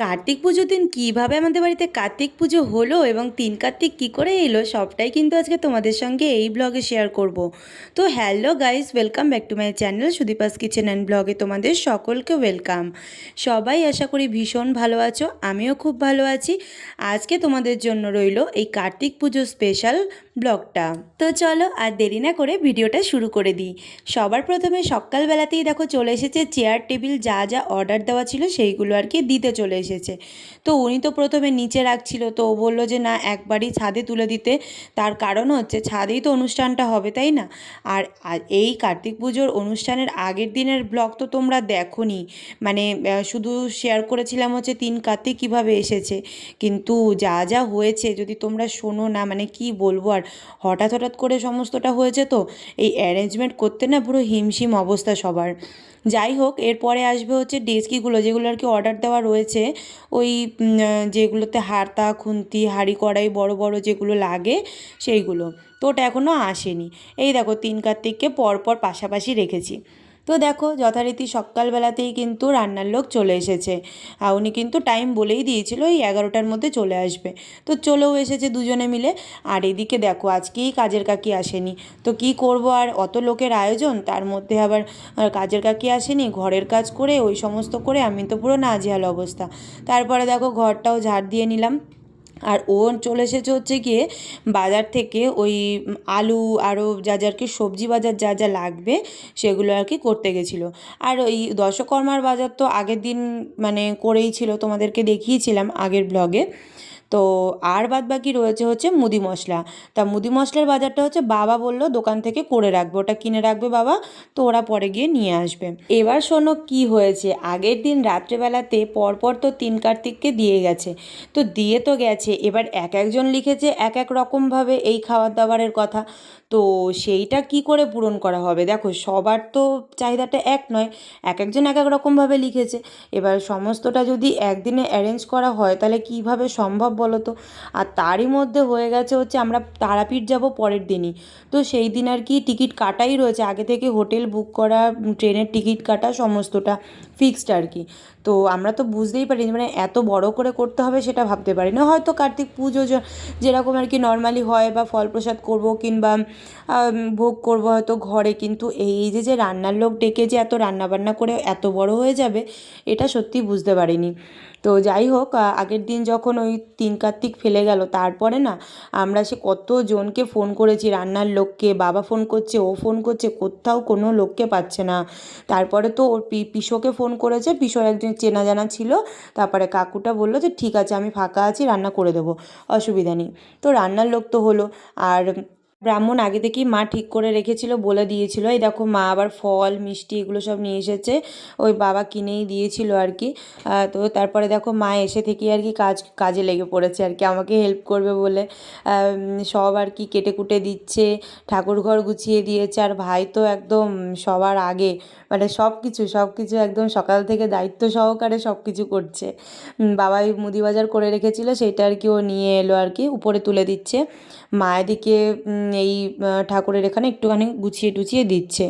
কার্তিক পুজোর দিন কীভাবে আমাদের বাড়িতে কার্তিক পুজো হলো এবং তিন কার্তিক কী করে এলো সবটাই কিন্তু আজকে তোমাদের সঙ্গে এই ব্লগে শেয়ার করব। তো hello guys welcome back to my channel Sudipa's kitchen and ব্লগে তোমাদের সকলকে ওয়েলকাম সবাই আশা করি ভীষণ ভালো আছো, আমিও খুব ভালো আছি। আজকে তোমাদের জন্য রইল এই কার্তিক পুজো স্পেশাল ব্লগটা। তো চলো আর দেরি না করে ভিডিওটা শুরু করে দিই। সবার প্রথমে সকালবেলাতেই দেখো চলে এসেছে চেয়ার টেবিল যা যা অর্ডার দেওয়া ছিল সেইগুলো আর কি দিতে চলে এসেছে। তো উনি তো প্রথমে নিচে রাখছিল, তো ও বলল যে না, একবারই ছাদে তুলে দিতে। তার কারণ হচ্ছে ছাদেই তো অনুষ্ঠানটা হবে, তাই না? আর এই কার্তিক পুজোর অনুষ্ঠানের আগের দিনের ব্লগ তো তোমরা দেখোনি। মানে শুধু শেয়ার করেছিলাম হচ্ছে তিন কার্তিক কীভাবে এসেছে। কিন্তু যা যা হয়েছে যদি তোমরা শোনো না মানে কি বলব আর হঠাৎ হঠাৎ করে সমস্তটা হয়েছে তো এই অ্যারেঞ্জমেন্ট করতে না পুরো হিমশিম অবস্থা সবার। যাই হোক, এরপরে আসবে হচ্ছে ডেস্কিগুলো, যেগুলো আর কি অর্ডার দেওয়া রয়েছে। ওই যেগুলোতে হারতা, খুন্তি, হাঁড়ি কড়াই, বড় বড় যেগুলো লাগে, সেইগুলো। তো ওটা এখনও আসেনি। এই দেখো, তিন কার্তিককে পরপর পাশাপাশি রেখেছি। তো দেখো, যথারীতি সকালবেলাতেই কিন্তু রান্নার লোক চলে এসেছে। আর উনি কিন্তু টাইম বলেই দিয়েছিল এই এগারোটার মধ্যে চলে আসবে। তো চলেও এসেছে দুজনে মিলে। আর এদিকে দেখো, আজকেই কাজের কাকি আসেনি। তো কি করব আর, অত লোকের আয়োজন, তার মধ্যে আবার কাজের কাকি আসেনি, ঘরের কাজ করে, ওই সমস্ত করে আমি তো পুরো নাজেহাল অবস্থা। তারপরে দেখো, ঘরটাও ঝাড় দিয়ে নিলাম। আর ও চলে এসেছে হচ্ছে গিয়ে বাজার থেকে ওই আলু আরও যা যা আর কি সবজি বাজার যা যা লাগবে সেগুলো আর কি করতে গেছিল। আর ওই দশকর্মার বাজার তো আগের দিন মানে করেই ছিল, তোমাদেরকে দেখিয়েছিলাম আগের ব্লগে তো আর বাদ বাকি রয়েছে হচ্ছে মুদি মশলা। তা মুদি মশলার বাজারটা হচ্ছে বাবা বলল দোকান থেকে করে রাখবে, ওটা কিনে রাখবে বাবা, তো ওরা পরে গিয়ে নিয়ে আসবে। এবার শোনো কি হয়েছে, আগের দিন রাত্রেবেলাতে পরপর তো তিন কার্তিককে দিয়ে গেছে, তো দিয়ে তো গেছে, এবার এক একজন লিখেছে এক এক রকমভাবে এই খাবার দাবারের কথা, তো সেইটা কি করে পূরণ করা হবে? দেখো সবার তো চাহিদাটা এক নয়, এক একজন এক এক রকমভাবে লিখেছে, এবার সমস্তটা যদি একদিনে অ্যারেঞ্জ করা হয় তাহলে কীভাবে সম্ভব বলো তো আর তারই মধ্যে হয়ে গেছে হচ্ছে আমরা তারাপীঠ যাব পরের দিনই। তো সেই দিন আর কি টিকিট কাটাই রয়েছে। আগে থেকে হোটেল বুক করা, ট্রেনের টিকিট কাটা, সমস্তটা। ফিক্সড আর কি। তো আমরা তো বুঝতেই পারি মানে এত বড় করে করতে হবে সেটা ভাবতে পারি না হয়তো কার্তিক পুজো যেরকম আর কি নর্মালি হয় বা ফল প্রসাদ করব কিংবা ভোগ করব হয়তো ঘরে, কিন্তু এই যে যে রান্নার লোক ডেকে যে এত রান্নাবান্না করে এত বড় হয়ে যাবে, এটা সত্যি বুঝতে পারিনি। তো যাই হোক আগের দিন যখন ওই তিন কার্তিক ফেলে গেল, তারপরে না, আমরা সে কত জনকে ফোন করেছি, রান্নার লোককে, বাবা ফোন করছে, ও ফোন করছে, কোথাও কোনো লোককে পাচ্ছে না। তারপরে তো ওর পিসোকে ফোন করেছে ভীষণ একদিন চেনা জানা ছিল, তারপরে কাকুটা বলল যে ঠিক আছে আমি ফাঁকা আছি, রান্না করে দেবো, অসুবিধা নেই। তো রান্নার লোক তো হলো, আর ব্রাহ্মণ আগে থেকেই মা ঠিক করে রেখেছিল, বলে দিয়েছিল। এই দেখো, মা আবার ফল, মিষ্টি এগুলো সব নিয়ে এসেছে। ওই বাবা কিনেই দিয়েছিল আর কি। তো তারপরে দেখো, মা এসে থেকেই আর কি কাজ, কাজে লেগে পড়েছে আর কি। আমাকে হেল্প করবে বলে সব আর কি কেটে কুটে দিচ্ছে, ঠাকুর ঘর গুছিয়ে দিয়েছে। আর ভাই তো একদম সবার আগে মানে সব কিছু সব কিছু একদম সকাল থেকে দায়িত্ব সহকারে সব কিছু করছে। বাবাই মুদি বাজার করে রেখেছিল, সেটা আর কি ও নিয়ে এলো আর কি, উপরে তুলে দিচ্ছে। মা এদিকে এই ঠাকুরের এখানে একটুখানি গুছিয়ে টুছিয়ে দিচ্ছে।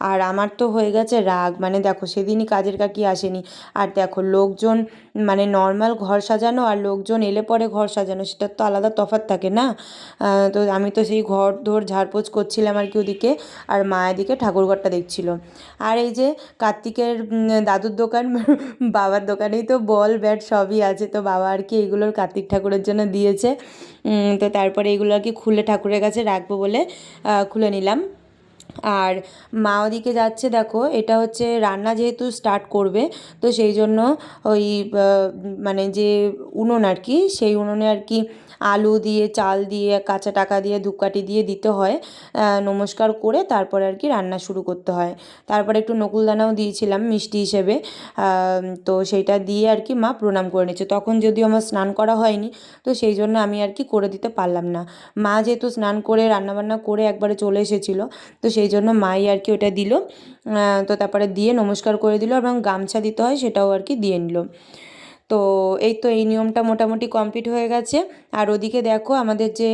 আর আমার তো হয়ে গেছে রাগ মানে দেখো সেদিনই কাজের কাকি আসেনি। আর দেখো লোকজন মানে নর্মাল ঘর সাজানো আর লোকজন এলে পরে ঘর সাজানো, সেটার তো আলাদা তফাৎ থাকে না? তো আমি তো সেই ঘর ধর ঝাড়পোছ করছিলাম আর কি ওদিকে, আর মা এদিকে ঠাকুরঘরটা দেখছিল। আর এই যে কার্তিকের দাদুর দোকান, বাবার দোকানেই তো বল, ব্যাট সবই আছে, তো বাবা আর কি এগুলোর কার্তিক ঠাকুরের জন্য দিয়েছে। তো তারপরে এগুলো আর কি খুলে ঠাকুরের কাছে রাখব বলে খুলে নিলাম। আর মা ওদিকে যাচ্ছে, দেখো, এটা হচ্ছে রান্না যেহেতু স্টার্ট করবে, তো সেই জন্য ওই মানে যে উনুন আর কি, সেই উনুনে আর কি আলু দিয়ে, চাল দিয়ে, কাঁচা টাকা দিয়ে, ধূপকাঠি দিয়ে দিতে হয় নমস্কার করে তারপরে আর কি রান্না শুরু করতে হয়। তারপরে একটু নকুলদানাও দিয়েছিলাম মিষ্টি হিসেবে তো সেইটা দিয়ে আর কি মা প্রণাম করে নিচ্ছে। তখন যদিও আমার স্নান করা হয়নি, তো সেই জন্য আমি আর কি করে দিতে পারলাম না। মা যেহেতু স্নান করে, রান্নাবান্না করে একবারে চলে এসেছিল, তো সেই জন্য মাই আর কি ওটা দিল। তো তারপরে দিয়ে নমস্কার করে দিল এবং গামছা দিতে হয় সেটাও আর কি দিয়ে নিল। তো এই তো এই নিয়মটা মোটামুটি কমপ্লিট হয়ে গেছে। আর ওদিকে দেখো আমাদের যে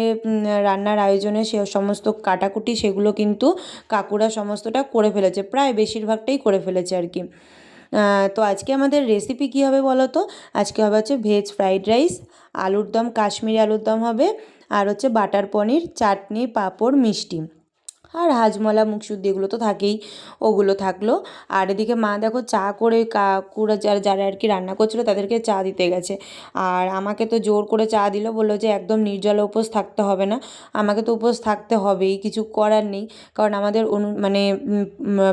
রান্নার আয়োজনে সে সমস্ত কাটাকুটি সেগুলো কিন্তু কাকুরা সমস্তটা করে ফেলেছে, প্রায় বেশিরভাগটাই করে ফেলেছে আর কি। তো আজকে আমাদের রেসিপি কী হবে বলো তো? আজকে হবে হচ্ছে ভেজ ফ্রাইড রাইস আলুর দম, কাশ্মীরি আলুর দম হবে, আর হচ্ছে বাটার পনির, চাটনি, পাঁপড়, মিষ্টি। আর হাজমলা মুখশুদ্ধি এগুলো তো থাকেই, ওগুলো থাকল। আর এদিকে মা দেখো চা করে কাকুরা যারা যারা আর কি রান্না করছিল তাদেরকে চা দিতে গেছে। আর আমাকে তো জোর করে চা দিল, বলল যে একদম নির্জলা উপোস থাকতে হবে না। আমাকে তো উপোস থাকতে হবেই, কিছু করার নেই। কারণ আমাদের অনু মানে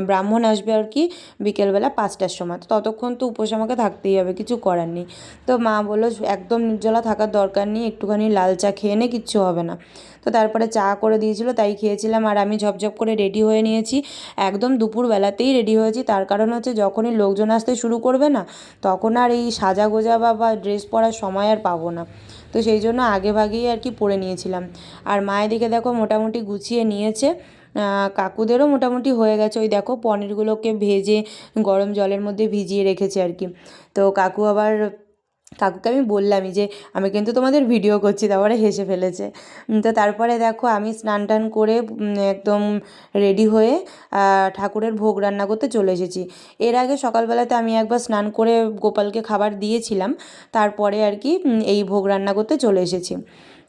ব্রাহ্মণ আসবে আর কি বিকেলবেলা পাঁচটার সময়। তো ততক্ষণ তো উপোস আমাকে থাকতেই হবে, কিছু করার নেই। তো মা বলল, একদম নির্জলা থাকার দরকার নেই, একটুখানি লাল চা খেয়ে নে, কিচ্ছু হবে না। তো তারপরে চা করে দিয়েছিল, তাই খেয়েছিলাম আর আমি ঝপঝপ করে রেডি হয়ে নিয়েছি। একদম দুপুরবেলাতেই রেডি হয়েছি, তার কারণ হচ্ছে যখনই লোকজন আসতে শুরু করবে না, তখন আর এই সাজা গোজা বা বা ড্রেস পরার সময় আর পাবো না। তো সেই জন্য আগে ভাগেই আর কি পরে নিয়েছিলাম। আর মায়ের দিকে দেখো মোটামুটি গুছিয়ে নিয়েছে কাকুদেরও মোটামুটি হয়ে গেছে। ওই দেখো পনিরগুলোকে ভেজে গরম জলের মধ্যে ভিজিয়ে রেখেছে আর কি। তো কাকু আবার কাকুকে আমি বললামই যে, আমি কিন্তু তোমাদের ভিডিও করছি, তারপরে হেসে ফেলেছে। তো তারপরে দেখো আমি স্নান টান করে একদম রেডি হয়ে ঠাকুরের ভোগ রান্না করতে চলে এসেছি। এর আগে সকালবেলাতে আমি একবার স্নান করে গোপালকে খাবার দিয়েছিলাম, তারপরে আর কি এই ভোগ রান্না করতে চলে এসেছি।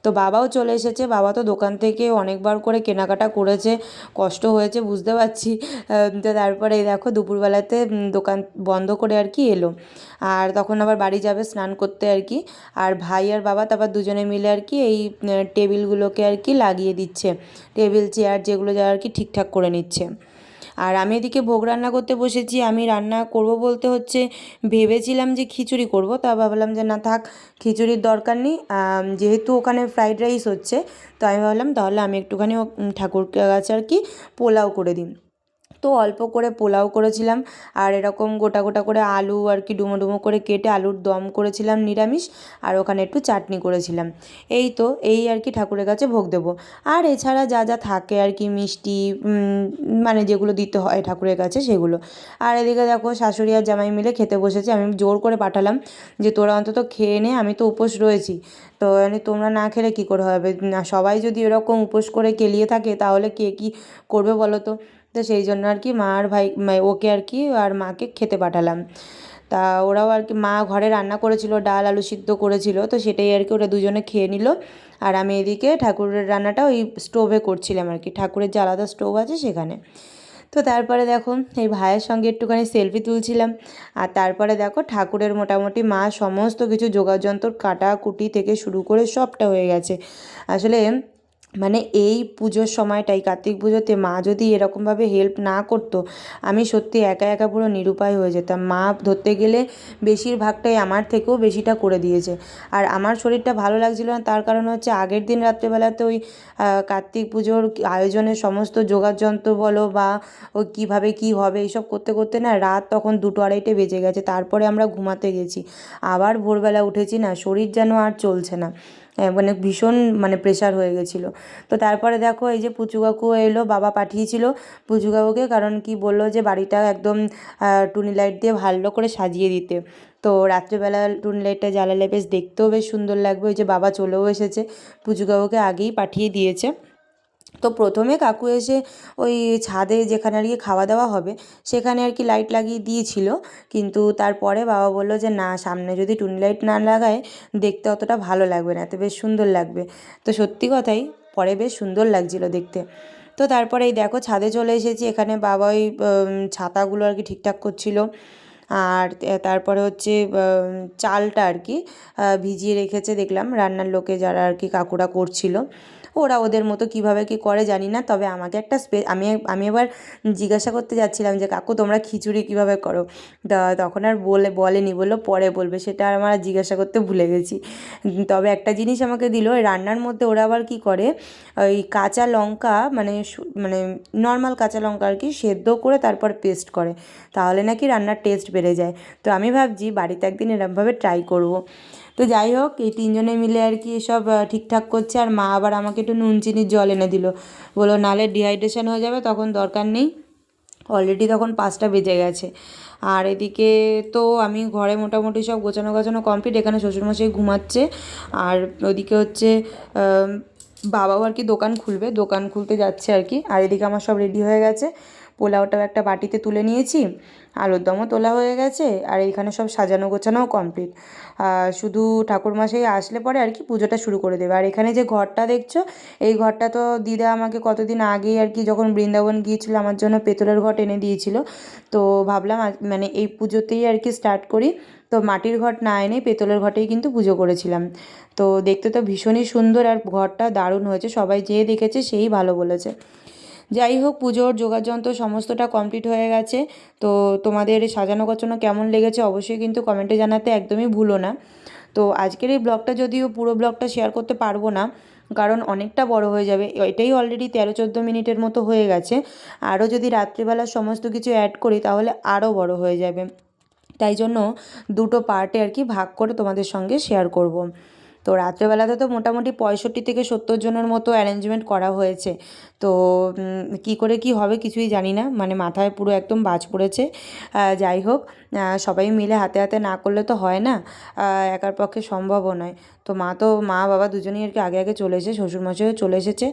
তো বাবাও চলে এসেছে। বাবা তো দোকান থেকে অনেকবার করে কেনাকাটা করেছে। কষ্ট হয়েছে, বুঝতে পারছি। তো তারপরে দেখো দুপুরবেলাতে দোকান বন্ধ করে আর কি এলো। আর তখন আবার বাড়ি যাবে স্নান করতে আর কি। আর ভাই আর বাবা তারপর দুজনে মিলে আর কি এই টেবিলগুলোকে আর কি লাগিয়ে দিচ্ছে। টেবিল, চেয়ার যেগুলো যা আর কি ঠিকঠাক করে নিচ্ছে। আর আমি এদিকে ভোগ রান্না করতে বসেছি, আমি রান্না করব বলতে হচ্ছে ভেবেছিলাম যে খিচুড়ি করব, তা ভাবলাম যে না থাক, খিচুড়ির দরকার নেই যেহেতু ওখানে ফ্রাইড রাইস হচ্ছে তো আমি ভাবলাম তাহলে আমি একটুখানি ঠাকুরকে কাছে আর কি পোলাও করে দিই। তো অল্প করে পোলাও করেছিলাম। আর এরকম গোটা গোটা করে আলু আর কি ডুমো ডুমো করে কেটে আলুর দম করেছিলাম নিরামিষ। আর ওখানে একটু চাটনি করেছিলাম। এই তো, এই আর কি ঠাকুরের কাছে ভোগ দেবো। আর এছাড়া যা যা থাকে আর কি মিষ্টি মানে যেগুলো দিতে হয় ঠাকুরের কাছে সেগুলো। আর এদিকে দেখো শাশুড়ি আর জামাই মিলে খেতে বসেছে। আমি জোর করে পাঠালাম যে তোরা অন্তত খেয়ে নে, আমি তো উপোস রয়েছি। তো মানে তোমরা না খেলে কী করে হবে? না, সবাই যদি এরকম উপোস করে কেলিয়ে থাকে তাহলে কে কী করবে বলো তো? তো সেই জন্য আর কি মা আর ভাই ওকে আর কি আর মাকে খেতে পাঠালাম। তা ওরাও আর কি, মা ঘরে রান্না করেছিল, ডাল, আলু সিদ্ধ করেছিল, তো সেটাই আর কি ওরা দুজনে খেয়ে নিল। আর আমি এদিকে ঠাকুরের রান্নাটা ওই স্টোভে করছিলাম আর কি, ঠাকুরের যে আলাদা স্টোভ আছে সেখানে। তো তারপরে দেখো, এই ভাইয়ের সঙ্গে একটুখানি সেলফি তুলছিলাম। আর তারপরে দেখো, ঠাকুরের মোটামুটি মা সমস্ত কিছু যোগাযন্ত্র কাটা কুটি থেকে শুরু করে সবটা হয়ে গেছে। আসলে মানে এই পুজোর সময়টাই, কার্তিক পুজোতে মা যদি এরকমভাবে হেল্প না করতো, আমি সত্যি একা একা পুরো নিরুপায় হয়ে যেতাম। মা ধরতে গেলে বেশিরভাগটাই আমার থেকেও বেশিটা করে দিয়েছে। আর আমার শরীরটা ভালো লাগছিল না, তার কারণ হচ্ছে আগের দিন রাত্রেবেলাতে ওই কার্তিক পুজোর আয়োজনের সমস্ত যোগাযন্ত্র বলো বা ও কীভাবে কী হবে, এইসব করতে করতে না রাত তখন দুটো আড়াইটে বেজে গেছে, তারপরে আমরা ঘুমাতে গেছি। আবার ভোরবেলা উঠেছি না, শরীর যেন আর চলছে না। মানে ভীষণ মানে প্রেশার হয়ে গেছিল। তো তারপরে দেখো এই যে পুচু কাকু এলো, বাবা পাঠিয়েছিল পুচু কাকুকে কারণ কি বলল যে বাড়িটা একদম টুনি লাইট দিয়ে ভালো করে সাজিয়ে দিতে। তো রাত্রেবেলা টুনি লাইটটা জ্বালালে বেশ দেখতেও বেশ সুন্দর লাগবে, ওই যে বাবা চলেও এসেছে পুচু কাকুকে আগেই পাঠিয়ে দিয়েছে। তো প্রথমে কাকু এসে ওই ছাদে যেখানে আর কি খাওয়া দাওয়া হবে, সেখানে আর কি লাইট লাগিয়ে দিয়েছিল। কিন্তু তারপরে বাবা বলল যে, না, সামনে যদি টুনি লাইট না লাগায়, দেখতে অতটা ভালো লাগবে না, এতে বেশ সুন্দর লাগবে। তো সত্যি কথাই, পরে বেশ সুন্দর লাগছিল দেখতে। তো তারপরে এই দেখো, ছাদে চলে এসেছি, এখানে বাবা ওই ছাতাগুলো আর কি ঠিকঠাক করছিল। আর তারপরে হচ্ছে চালটা আর কি ভিজিয়ে রেখেছে, দেখলাম। রান্নার লোকে যারা আর কি কাকুরা করছিল। ওরা ওদের মতো কীভাবে কি করে জানি না, তবে আমাকে একটা স্পে আমি আমি এবার জিজ্ঞাসা করতে যাচ্ছিলাম যে, কাকু, তোমরা খিচুড়ি কীভাবে করো? তখন আর বলে বলেনি, বলল পরে বলবে, সেটা আর আমার জিজ্ঞাসা করতে ভুলে গেছি। তবে একটা জিনিস আমাকে দিল রান্নার মধ্যে ওরা আবার কি করে, ওই কাঁচা লঙ্কা মানে মানে নর্মাল কাঁচা লঙ্কা আর কি সেদ্ধ করে তারপর পেস্ট করে, তাহলে নাকি রান্নার টেস্ট বেড়ে যায়। তো আমি ভাবছি, বাড়িতে একদিন এরমভাবে ট্রাই করব। তো যাই হোক, এই তিনজনে মিলে আর কি সব ঠিকঠাক করছে আর মা আবার আমাকে একটু নুন, চিনির জল এনে দিল। বলো নালে ডিহাইড্রেশন হয়ে যাবে, তখন দরকার নেই। অলরেডি তখন পাঁচটা বেজে গেছে। আর এদিকে তো আমি ঘরে মোটামুটি সব গোছানো গোছানো কমপ্লিট এখানে শ্বশুরমশাই ঘুমাচ্ছে। আর ওদিকে হচ্ছে বাবাও আর কি দোকান খুলবে, দোকান খুলতে যাচ্ছে আর কি। আর এদিকে আমার সব রেডি হয়ে গেছে। পোলাওটাও একটা বাটিতে তুলে নিয়েছি। আলুর দমও তোলা হয়ে গেছে, আর এইখানে সব সাজানো গোছানোও কমপ্লিট শুধু ঠাকুরমশাই আসলে পরে আর কি পুজোটা শুরু করে দেবে। আর এখানে যে ঘরটা দেখছ, এই ঘরটা তো দিদা আমাকে কতদিন আগেই আর কি যখন বৃন্দাবন গিয়েছিল, আমার জন্য পেতলের ঘট এনে দিয়েছিল। তো ভাবলাম মানে এই পুজোতেই আর কি স্টার্ট করি। তো মাটির ঘট না এনে পেতলের ঘটেই কিন্তু পুজো করেছিলাম। তো দেখতে তো ভীষণই সুন্দর, আর ঘরটা দারুণ হয়েছে, সবাই যেয়ে দেখেছে সেই ভালো বলেছে। যাই হোক, পুজোর যোগাযন্ত্র সমস্তটা কমপ্লিট হয়ে গেছে। তো তোমাদের সাজানো গোছানো কেমন লেগেছে অবশ্যই কিন্তু কমেন্টে জানাতে একদমই ভুলো না। তো আজকের এই ব্লগটা যদিও পুরো ব্লগটা শেয়ার করতে পারব না, কারণ অনেকটা বড় হয়ে যাবে। এটাই অলরেডি তেরো চোদ্দ মিনিটের মতো হয়ে গেছে। আরও যদি রাত্রিবেলা সমস্ত কিছু অ্যাড করি, তাহলে আরও বড় হয়ে যাবে। তাই জন্য দুটো পার্টে আর কি ভাগ করে তোমাদের সঙ্গে শেয়ার করব। তো রাত্রেবেলাতে তো মোটামুটি পঁয়ষট্টি থেকে সত্তর জনের মতো অ্যারেঞ্জমেন্ট করা হয়েছে। তো কি করে কি হবে কিছুই জানি না। মানে মাথায় পুরো একদম বাজ পড়েছে। যাই হোক সবাই মিলে হাতে হাতে না করলে তো হয় না। একার পক্ষে সম্ভবও নয়। তো মা তো, মা, বাবা দুজনেই আর কি আগে আগে চলে এসেছে, শ্বশুরমশাইও চলে এসেছে।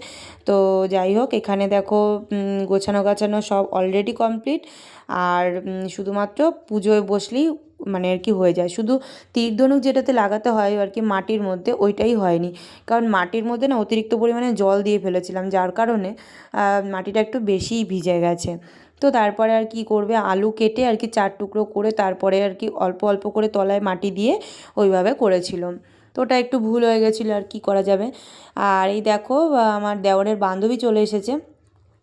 তো যাই হোক, এখানে দেখো গোছানো গাছানো সব অলরেডি কমপ্লিট আর শুধুমাত্র পুজোয় বসলেই মানে আর কি হয়ে যায়। শুধু তীর ধনুক যেটাতে লাগাতে হয় আর কি মাটির মধ্যে ওইটাই হয়নি। কারণ মাটির মধ্যে না অতিরিক্ত পরিমাণে জল দিয়ে ফেলেছিলাম, যার কারণে মাটিটা একটু বেশিই ভিজে গেছে। তো তারপরে আর কি করবে, আলু কেটে আর কি চার টুকরো করে তারপরে আর কি অল্প অল্প করে তলায় মাটি দিয়ে ওইভাবে করেছিলাম তো ওটা একটু ভুল হয়ে গেছিল, আর কি করা যাবে? আর এই দেখো আমার দেওরের বান্ধবী চলে এসেছে।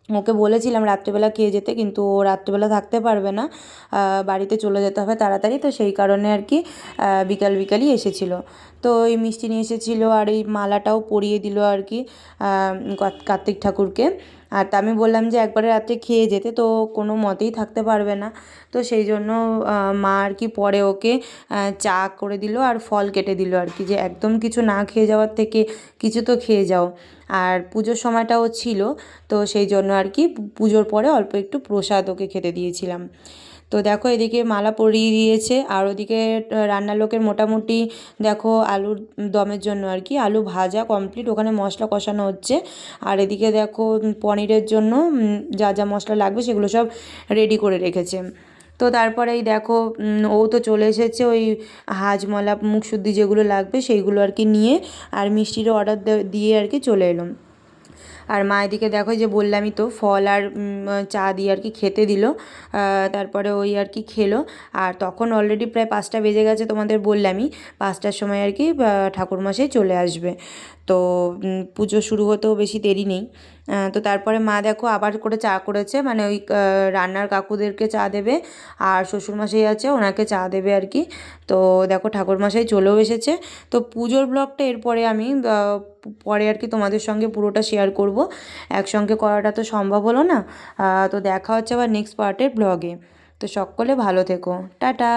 ওকে বলেছিলাম রাত্রেবেলা খেয়ে যেতে, কিন্তু ও রাত্রেবেলা থাকতে পারবে না। বাড়িতে চলে যেতে হবে তাড়াতাড়ি, তো সেই কারণে আর কি বিকাল বিকালই এসেছিল। তো এই মিষ্টি নিয়ে এসেছিল আর এই মালাটাও পরিয়ে দিল আর কি কার্তিক ঠাকুরকে। আর তা আমি বললাম যে একবারে রাত্রে খেয়ে যেতে, তো কোনো মতেই থাকতে পারবে না। তো সেই জন্য মা আর কি পরে ওকে চা করে দিল আর ফল কেটে দিল আর কি, যে একদম কিছু না খেয়ে যাওয়ার থেকে কিছু তো খেয়ে যাও। আর পুজোর সময়টাও ছিল, তো সেই জন্য আর কি পুজোর পরে অল্প একটু প্রসাদ ওকে খেতে দিয়েছিলাম। তো দেখো এদিকে মালা পরিয়ে দিয়েছে, আর ওদিকে রান্নার লোকের মোটামুটি দেখো আলুর দমের জন্য আর কি, আলু ভাজা কমপ্লিট ওখানে মশলা কষানো হচ্ছে। আর এদিকে দেখো পনিরের জন্য যা যা মশলা লাগবে সেগুলো সব রেডি করে রেখেছে। তো তারপরেই দেখো ও তো চলে এসেছে ওই হাজমলা মুখশুদ্ধি যেগুলো লাগবে সেইগুলো আর কি নিয়ে, আর মিষ্টিরও অর্ডার দিয়ে আর কি চলে এলাম আর মা এদিকে দেখো যে বললামই তো, ফল আর চা দিয়ে আর কি খেতে দিল তারপরে ওই আর কি খেলো। আর তখন অলরেডি প্রায় পাঁচটা বেজে গেছে তোমাদের বললামই, পাঁচটার সময় আর কি ঠাকুরমশাই চলে আসবে। তো পুজো শুরু হতেও বেশি দেরি নেই। তো তারপরে মা দেখো আবার করে চা করেছে মানে ওই রান্নার কাকুদেরকে চা দেবে, আর শ্বশুরমশাই আছে, ওনাকে চা দেবে আর কি। তো দেখো ঠাকুরমশাই চলেও এসেছে। তো পুজোর ব্লগটা এরপরে আমি পরে আর কি তোমাদের সঙ্গে পুরোটা শেয়ার করব। একসঙ্গে করাটা তো সম্ভব হলো না। তো দেখা হচ্ছে আবার নেক্সট পার্টের ব্লগে তো সকলে ভালো থেকো। টাটা।